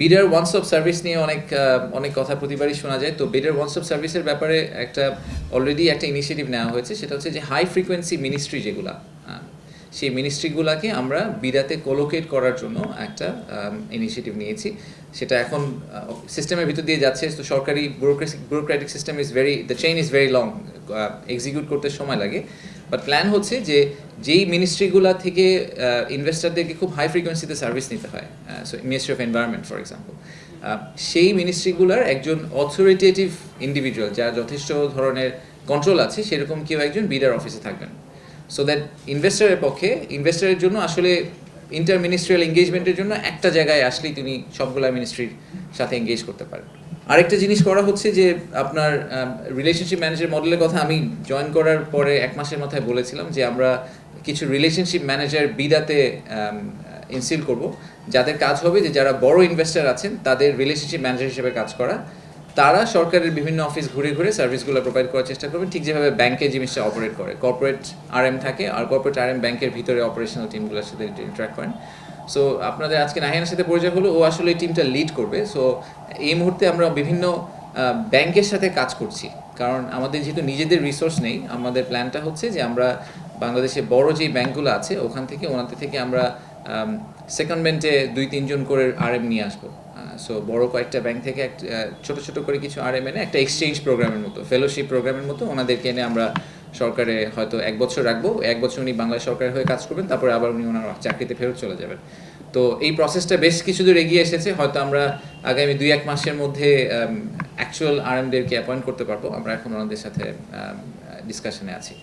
বিডার one stop service নিয়ে অনেক অনেক কথা প্রতিবারই শোনা যায়। তো বিডার ওয়ান স্টপ সার্ভিসের ব্যাপারে একটা অলরেডি একটা ইনিশিয়েটিভ নেওয়া হয়েছে। সেটা হচ্ছে যে হাই ফ্রিকোয়েন্সি মিনিস্ট্রি যেগুলা সেই মিনিস্ট্রিগুলোকে আমরা বিডাতে কোলোকেট করার জন্য একটা ইনিশিয়েটিভ নিয়েছি। সেটা এখন সিস্টেমের ভিতর দিয়ে যাচ্ছে। তো সরকারি bureaucracy bureaucratic system is very the chain is very long execute করতে সময় লাগে। বাট প্ল্যান হচ্ছে যে যেই মিনিস্ট্রিগুলা থেকে ইনভেস্টারদেরকে খুব হাই ফ্রিকোয়েন্সিতে সার্ভিস নিতে হয় so ministry of environment for example সেই মিনিস্ট্রিগুলার একজন অথরিটেটিভ ইন্ডিভিজুয়াল যার যথেষ্ট ধরনের কন্ট্রোল আছে, সেরকম কেউ একজন বিডার অফিসে থাকবেন। সো দ্যাট ইনভেস্টারের পক্ষে ইনভেস্টারের জন্য আসলে ইন্টার মিনিস্ট্রিয়াল এঙ্গেজমেন্টের জন্য একটা জায়গায় আসলেই তিনি সবগুলা মিনিস্ট্রির সাথে এঙ্গেজ করতে পারেন। আরেকটা জিনিস করা হচ্ছে যে আপনার রিলেশনশিপ ম্যানেজার মডেলের কথা আমি জয়েন করার পরে এক মাসের মাথায় বলেছিলাম যে আমরা কিছু রিলেশনশিপ ম্যানেজার বিদাতে ইনসিল করব। যাদের কাজ হবে যে যারা বড় ইনভেস্টার আছেন, তাদের রিলেশনশিপ ম্যানেজার হিসেবে কাজ করা। তারা সরকারের বিভিন্ন অফিস ঘুরে ঘুরে সার্ভিসগুলো প্রোভাইড করার চেষ্টা করবেন ঠিক যেভাবে ব্যাংকে জিনিসটা অপারেট করে কর্পোরেট আর এম থাকে আর কর্পোরেট আর এম ব্যাংকের ভিতরে অপারেশনাল টিমগুলোর সাথে ইন্টারাক্ট করেন। সো আপনাদের আজকে নাহিয়ানের সাথে পরিচয় হলো, ও আসলে এই টিমটা লিড করবে। সো এই মুহূর্তে আমরা বিভিন্ন ব্যাংকের সাথে কাজ করছি। কারণ আমাদের যেহেতু নিজেদের রিসোর্স নেই, আমাদের প্ল্যানটা হচ্ছে যে আমরা বাংলাদেশে বড় যে ব্যাংকগুলো আছে, ওখান থেকে ওনাদের থেকে আমরা সেকেন্ডমেন্টে দুই তিনজন করে আর এম নিয়ে আসব। সো বড় কয়েকটা ব্যাংক থেকে এক ছোট ছোট করে কিছু আর এম এনে একটা এক্সচেঞ্জ প্রোগ্রামের মতো ফেলোশিপ প্রোগ্রামের মতো ওনাদেরকে এনে আমরা সরকারে হয়তো এক বছর রাখব। এক বছর উনি বাংলা সরকারের হয়ে কাজ করবেন, তারপরে আবার উনি ওনার চাকরিতে ফেরত চলে যাবেন। তো এই প্রসেসটা বেশ কিছু দূর এগিয়ে এসেছে, হয়তো আমরা আগামী দুই এক মাসের মধ্যে অ্যাকচুয়াল আর এমদেরকে অ্যাপয়েন্ট করতে পারব। আমরা এখন ওনাদের সাথে ডিসকাশনে আছি।